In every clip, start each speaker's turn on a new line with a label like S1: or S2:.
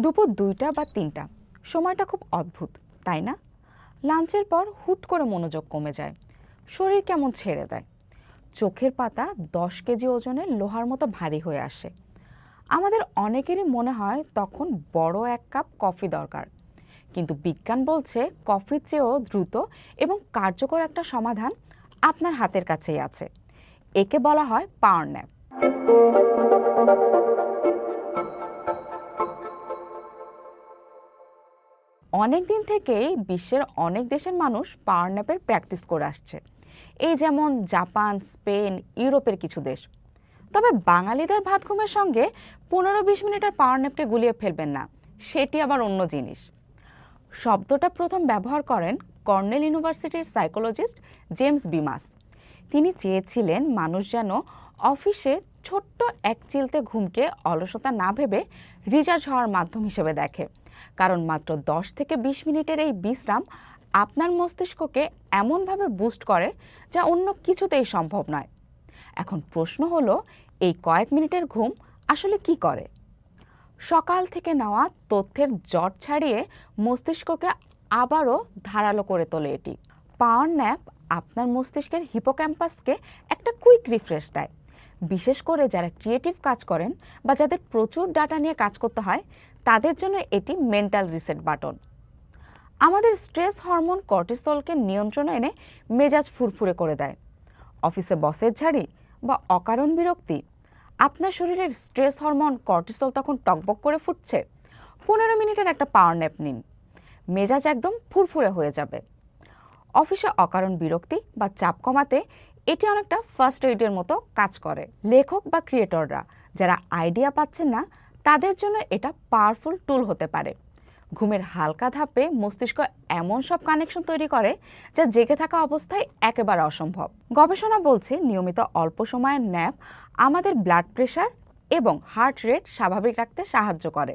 S1: দুপুর দুইটা বা তিনটা। সময়টা খুব অদ্ভুত, তাই না? লাঞ্চের পর হুট করে মনোযোগ কমে যায়। শরীর কেমন ছেড়ে দেয়? চোখের পাতা দশ কেজি ওজনের লোহার মতো ভারী হয়ে আসে। আমাদের অনেকেরই মনে হয় তখন বড় এক কাপ কফি দরকার। কিন্তু বিজ্ঞান বলছে কফির চেয়েও দ্রুত এবং কার্যকর একটা সমাধান আপনার হাতের কাছেই আছে। একে বলা হয় পাওয়ার ন্যাপ। অনেক দিন থেকেই বিশ্বের অনেক দেশের মানুষ পাওয়ার ন্যাপের প্র্যাকটিস করে আসছে। এই যেমন জাপান, স্পেন, ইউরোপের কিছু দেশ। তবে বাঙালিদের ভাত ঘুমের সঙ্গে পনেরো বিশ মিনিটের পাওয়ার ন্যাপকে গুলিয়ে ফেলবেন না, সেটি আবার অন্য জিনিস। শব্দটা প্রথম ব্যবহার করেন কর্নেল ইউনিভার্সিটির সাইকোলজিস্ট জেমস বিমাস। তিনি চেয়েছিলেন মানুষ যেন অফিসে ছোট্ট এক চিলতে ঘুমকে অলসতা না ভেবে রিচার্জ হওয়ার মাধ্যম হিসেবে দেখে। কারণ মাত্র দশ থেকে বিশ মিনিটের এই বিশ্রাম আপনার মস্তিষ্ককে এমনভাবে বুস্ট করে যা অন্য কিছুতেই সম্ভব নয়। এখন প্রশ্ন হলো, এই কয়েক মিনিটের ঘুম আসলে কি করে? সকাল থেকে নেওয়া তথ্যের জট ছাড়িয়ে মস্তিষ্ককে আবারও ধারালো করে তোলে এটি। পাওয়ার ন্যাপ আপনার মস্তিষ্কের হিপোক্যাম্পাসকে একটা কুইক রিফ্রেশ দেয়। বিশেষ করে যারা ক্রিয়েটিভ কাজ করেন বা যাদের প্রচুর ডাটা নিয়ে কাজ করতে হয় তাদের জন্য এটি মেন্টাল রিসেট বাটন আমাদের স্ট্রেস হরমোন কর্টিসলকে নিয়ন্ত্রণে এনে মেজাজ ফুরফুরে করে দেয়। অফিসে বসের ঝাড়ি বা অকারণ বিরক্তি, আপনার শরীরের স্ট্রেস হরমোন কর্টিসল তখন টকবক করে ফুটছে। পনেরো মিনিটের একটা পাওয়ার ন্যাপ নিন। মেজাজ একদম ফুরফুরে হয়ে যাবে। অফিসে অকারণ বিরক্তি বা চাপ কমাতে এটি অনেকটা ফার্স্ট এইডের মতো কাজ করে। লেখক বা ক্রিয়েটররা যারা আইডিয়া পাচ্ছেন না তাদের জন্য এটা পাওয়ারফুল টুল হতে পারে। ঘুমের হালকা ধাপে মস্তিষ্ক এমন সব কানেকশন তৈরি করে যা জেগে থাকা অবস্থায় একেবারে অসম্ভব। গবেষণা বলছে নিয়মিত অল্প সময়ের ন্যাপ আমাদের ব্লাড প্রেশার এবং হার্ট রেট স্বাভাবিক রাখতে সাহায্য করে।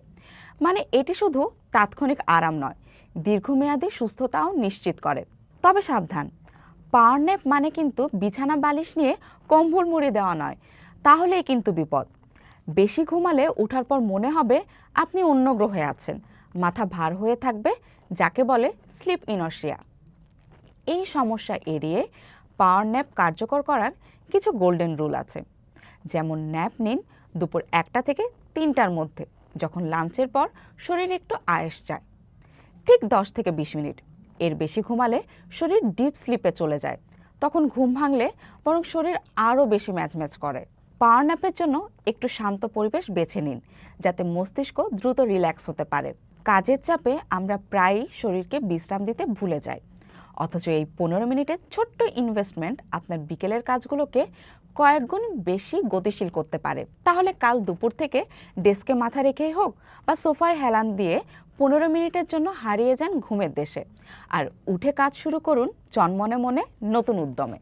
S1: মানে এটি শুধু তাৎক্ষণিক আরাম নয়, দীর্ঘমেয়াদী সুস্থতাও নিশ্চিত করে। তবে সাবধান পাওয়ার ন্যাপ মানে কিন্তু বিছানা বালিশ নিয়ে কম্বল মুড়ি দেওয়া নয়, তাহলেই কিন্তু বিপদ। বেশি ঘুমালে ওঠার পর মনে হবে আপনি অন্য গ্রহে আছেন। মাথা ভার হয়ে থাকবে, যাকে বলে স্লিপ ইনর্শিয়া। এই সমস্যা এড়িয়ে পাওয়ার ন্যাপ কার্যকর করার কিছু গোল্ডেন রুল আছে। যেমন ন্যাপ নিন দুপুর একটা থেকে তিনটার মধ্যে, যখন লাঞ্চের পর শরীর একটু আয়েস যায়। ঠিক দশ থেকে বিশ মিনিট। এর বেশি ঘুমালে শরীর ডিপ স্লিপে চলে যায়। তখন ঘুম ভাঙলে বরং শরীর আরও বেশি ম্যাচ ম্যাচ করে। পাওয়ার ন্যাপের জন্য একটু শান্ত পরিবেশ বেছে নিন, যাতে মস্তিষ্ক দ্রুত রিল্যাক্স হতে পারে। কাজের চাপে আমরা প্রায়ই শরীরকে বিশ্রাম দিতে ভুলে যাই। অথচ এই পনেরো মিনিটের ছোট্ট ইনভেস্টমেন্ট আপনার বিকেলের কাজগুলোকে কয়েকগুণ বেশি গতিশীল করতে পারে। তাহলে কাল দুপুর থেকে ডেস্কে মাথা রেখেই হোক বা সোফায় হেলান দিয়ে পনেরো মিনিটের জন্য হারিয়ে যান ঘুমের দেশে। আর উঠে কাজ শুরু করুন চনমনে মনে নতুন উদ্যমে।